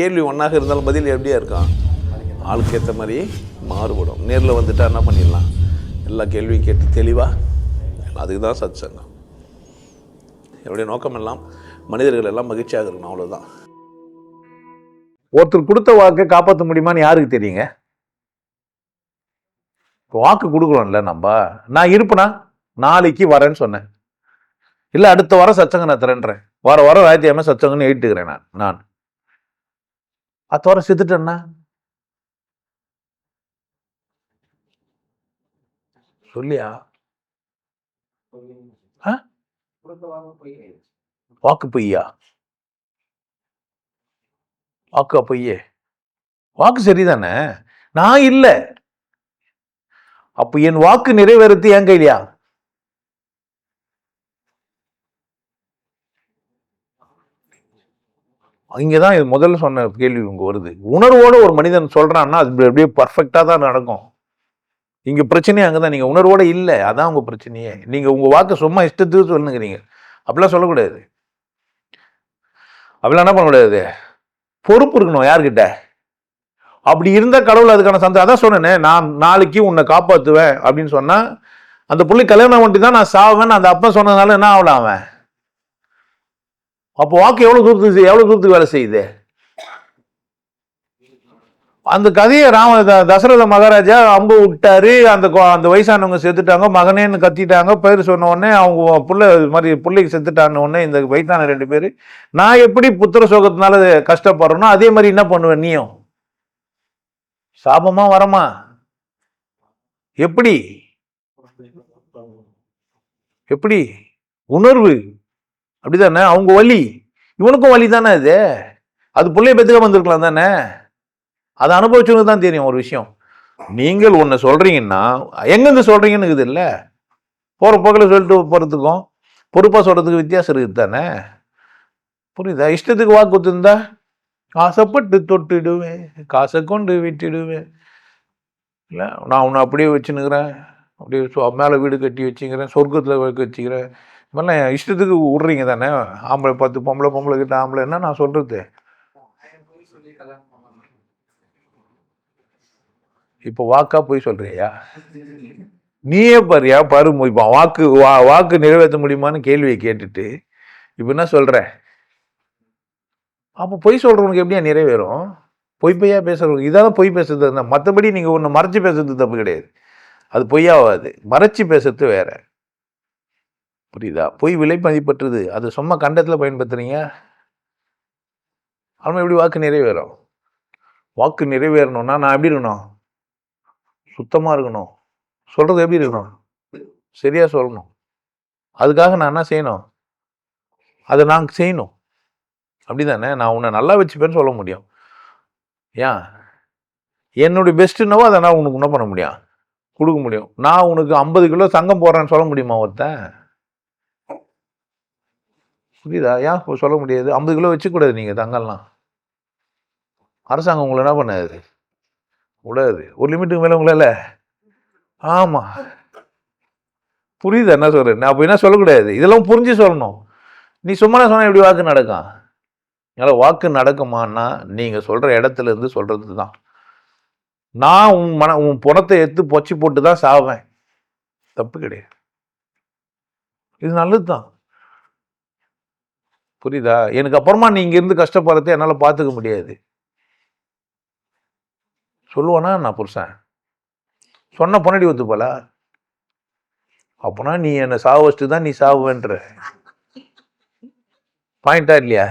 கேள்வி ஒன்றாக இருந்தாலும் பதில் எப்படியா இருக்கான் ஆளுக்கு ஏற்ற மாதிரி மாறுபடும். நேரில் வந்துட்டா என்ன பண்ணிடலாம்? எல்லா கேள்வியும் கேட்டு தெளிவாக அதுக்கு தான் சத் சங்கம் என்னுடைய நோக்கம் எல்லாம் மனிதர்கள் எல்லாம் மகிழ்ச்சியாக இருக்கணும் அவ்வளோதான் ஒருத்தர் கொடுத்த வாக்கை காப்பாற்ற முடியுமான்னு யாருக்கு தெரியுங்க? இப்போ வாக்கு கொடுக்குறோம்ல நம்ம. நான் இருப்பேனா? நாளைக்கு வரேன்னு சொன்னேன். இல்லை அடுத்த வாரம் சச்சங்க நான் தரேன்றேன் வார வாரம் ஞாயிற்றுக்கிழமை சச்சங்கன்னு எழுட்டுக்கிறேன் நான். நான். அத்தோட செத்துட்டேன்னா சொல்லியா? ஆ? வாக்கு பொய்யா? வாக்கு பொய்யே. வாக்கு சரிதானே? நான் இல்லை. அப்ப என் வாக்கு நிறைவேறது என் கையிலையா? இங்கே தான் இது முதல்ல சொன்ன கேள்வி இங்கே வருது. உணர்வோடு ஒரு மனிதன் சொல்கிறான்னா அது அப்படியே பர்ஃபெக்டாக தான் நடக்கும். இங்கே பிரச்சனையே அங்கே தான் நீங்கள் உணர்வோடு இல்லை. அதான் உங்கள் பிரச்சனையே. நீங்கள் உங்கள் வாக்கு சும்மா இஷ்டத்துக்கு சொல்லுங்கிறீங்க. அப்படிலாம் சொல்லக்கூடாது. அப்படிலாம் என்ன பண்ணக்கூடாது? பொறுப்பு இருக்கணும் யார்கிட்ட? அப்படி இருந்தால் கடவுள் அதுக்கான சந்தோஷம் அதான் சொன்னேனே நான் நாளைக்கு உன்னை காப்பாற்றுவேன் அப்படின்னு சொன்னால் அந்த புள்ளி கல்யாணம் பண்ணிட்டு தான் நான் சாவேன்னு அந்த அப்பா சொன்னதுனால என்ன ஆகலாம் அவன்? அப்போ வாக்கு எவ்வளவு தூரத்துக்கு எவ்வளவு தூரத்துக்கு வேலை செய்யுது? அந்த கதையை ராம தசரத மகாராஜா அம்பு விட்டாரு. அந்த அந்த வயசானவங்க செத்துட்டாங்க. மகனேன்னு கத்திட்டாங்க. பேர் சொன்ன உடனே அவங்க பிள்ளை இது மாதிரி பிள்ளைக்கு செத்துட்டான உடனே இந்த வயசான ரெண்டு பேர் நான் எப்படி புத்திர சோகத்தினால கஷ்டப்படுறேனோ அதே மாதிரி என்ன பண்ணுவேன் நீயும்? சாபமா வரமா? எப்படி? எப்படி? உணர்வு. அப்படிதானே? அவங்க வலி. இவனுக்கும் வலி தானே அது அது பிள்ளைய பெத்துக்க வந்திருக்கலாம் தானே? அதை அனுபவிச்சவனுக்கு தான் தெரியும் ஒரு விஷயம். நீங்கள் ஒன்று சொல்கிறீங்கன்னா எங்கேருந்து சொல்கிறீங்கன்னு இருக்குது இல்லை? போகிற போக்கில் சொல்லிட்டு போகிறதுக்கும் பொறுப்பாக சொல்கிறதுக்கு வித்தியாசம் இருக்குது தானே? புரியுதா? இஷ்டத்துக்கு வாக்கு கொடுத்துருந்தா ஆசைப்பட்டு தொட்டுடுவேன் காசை கொண்டு விட்டுடுவேன். இல்லை நான் உன்னை அப்படியே வச்சுன்னுக்கிறேன். அப்படியே மேலே வீடு கட்டி வச்சுக்கிறேன் சொர்க்கத்தில் வச்சுக்கிறேன். மாதிரிலாம் இஷ்டத்துக்கு விட்றீங்க தானே? ஆம்பளை பத்து பொம்பளை பொம்பளை கிட்ட ஆம்பளை என்ன நான் சொல்கிறது இப்போ வாக்கா போய் சொல்றியா? நீயே பாரியா பாரு இப்போ வாக்கு வா வாக்கு நிறைவேற்ற முடியுமான்னு கேள்வியை கேட்டுட்டு இப்போ என்ன சொல்கிற அப்போ பொய் சொல்கிறவனுக்கு எப்படியா நிறைவேறும்? பொய் பொய்யா பேசுகிறவங்க இதான் பொய் பேசுறது மற்றபடி நீங்கள் ஒன்று மறைச்சி பேசுறது தப்பு கிடையாது. அது பொய்யாவாது. மறைச்சி பேசுறது வேறு. புரியுதா? பொய் விலை மதிப்பற்றது. அது சும்மா கண்டத்தில் பயன்படுத்துறீங்க. அவன் எப்படி வாக்கு நிறைவேறும். வாக்கு நிறைவேறணும்னா நான் எப்படி இருக்கணும்? சுத்தமாக இருக்கணும். சொல்கிறது எப்படி இருக்கணும்? சரியாக சொல்லணும். அதுக்காக நான் என்ன செய்யணும்? அதை நான் செய்யணும். அப்படி தானே நான் உன்னை நல்லா வச்சுப்பேன்னு சொல்ல முடியும். ஏன்? என்னுடைய பெஸ்ட்டுன்னவோ அதை நான் உனக்கு என்ன பண்ண முடியும். கொடுக்க முடியும். நான் உனக்கு ஐம்பது கிலோ தங்கம் போடுறேன்னு சொல்ல முடியுமா ஒருத்தன்? புரியுதா? ஏன் சொல்ல முடியாது? ஐம்பது கிலோ வச்சுக்கூடாது நீங்கள் தங்கம்லாம் அரசாங்கம் உங்களை என்ன பண்ணாது? விடாது ஒரு லிமிட்டுக்கு மேலே உங்களால். ஆமாம் புரியுது? என்ன சொல்கிறேன் நான் அப்போ என்ன சொல்லக்கூடாது இதெல்லாம் புரிஞ்சு சொல்லணும். நீ சும்மா சொன்னால் எப்படி வாக்கு நடக்கும்? என்னால் வாக்கு நடக்குமான்னா நீங்கள் சொல்கிற இடத்துல இருந்து சொல்கிறது தான். நான் உன் மன உன் புணத்தை எடுத்து பொச்சி போட்டு தான் சாவேன். தப்பு கிடையாது. இது நல்லது தான் புரியுதா? எனக்கு அப்புறமா நீ இங்கேருந்து கஷ்டப்படுறதை என்னால் பார்த்துக்க முடியாது. சொல்லுவானா? நான் புருஷன். சொன்ன பொன்னாடி ஒத்துப்பல அப்போனா நீ என்னை சாவு வச்சுட்டு தான் நீ சாவுன்ற பாயிண்டா இல்லையா?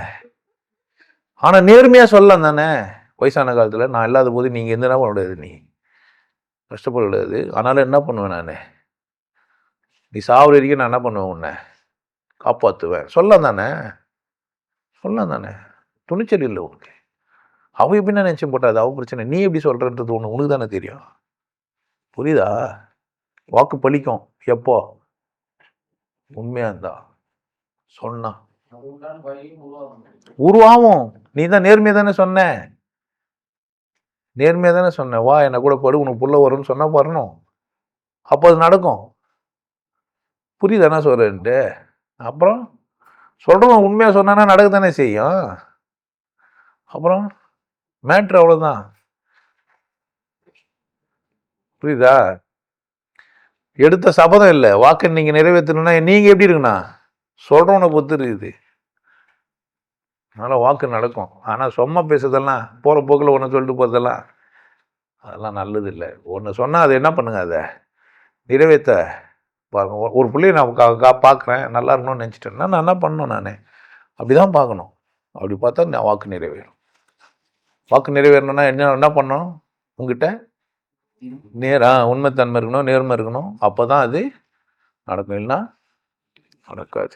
ஆனால் நேர்மையாக சொல்லலாம் தானே? வயசான காலத்தில் நான் இல்லாத போது நீங்கள் எந்த என்ன பண்ண முடியாது நீ? கஷ்டப்பட முடியாது. ஆனாலும் என்ன பண்ணுவேன் நான்? நீ சாவுற வரைக்கும் நான் என்ன பண்ணுவேன் உன்னை? காப்பாற்றுவேன் சொல்லலாம் தானே? சொல்லலாம் தானே துணிச்சல் இல்லை உனக்கு. அவ எப்படி நினச்சி போட்டா அது அவ பிரச்சனை? நீ எப்படி சொல்கிறன்றது ஒன்று உனக்கு தானே தெரியும். புரியுதா? வாக்கு பலிக்கும் எப்போ? உண்மையாக இருந்தா? சொன்னா. உருவாகும். நீ தான் நேர்மையா தானே சொன்ன. நேர்மையாக தானே சொன்ன. வா என்னை கூட படு உனக்கு புள்ள வரும்னு சொன்னால் வரணும். அப்போ அது நடக்கும். புரியுதா என்ன சொல்கிறேன்ட்டு அப்புறம்? சொல்கிறவன் உண்மையாக சொன்னானா நடக்க தானே செய்யும். அப்புறம் மேட்ரு அவ்வளோதான் புரியுதா? எடுத்த சபதம் இல்லை. வாக்கு நீங்கள் நிறைவேற்றணும்னா நீங்கள் எப்படி இருக்குண்ணா சொல்கிறவனை பொறுத்து இருக்குது. அதனால் வாக்கு நடக்கும். ஆனால் சும்மா பேசுறதெல்லாம் போகிற போக்கில் ஒன்று சொல்லிட்டு போகிறதெல்லாம் அதெல்லாம் நல்லது இல்லை. ஒன்று சொன்னால் அதை என்ன பண்ணுங்க அதை? நிறைவேற்ற பாருங்கள் ஒரு- பிள்ளைய நான் கா கா பார்க்குறேன் நல்லா இருக்கணும்னு நினச்சிட்டேன்னா நான் என்ன பண்ணணும் நான்? அப்படி தான் பார்க்கணும் அப்படி பார்த்தா நான் வாக்கு நிறைவேறும். வாக்கு நிறைவேறணும்னா என்ன என்ன பண்ணணும்? உங்ககிட்ட நேரா உண்மைத்தன்மை இருக்கணும் நேர்மை இருக்கணும். அப்போ தான் அது நடக்கும். இல்லைன்னா நடக்காது.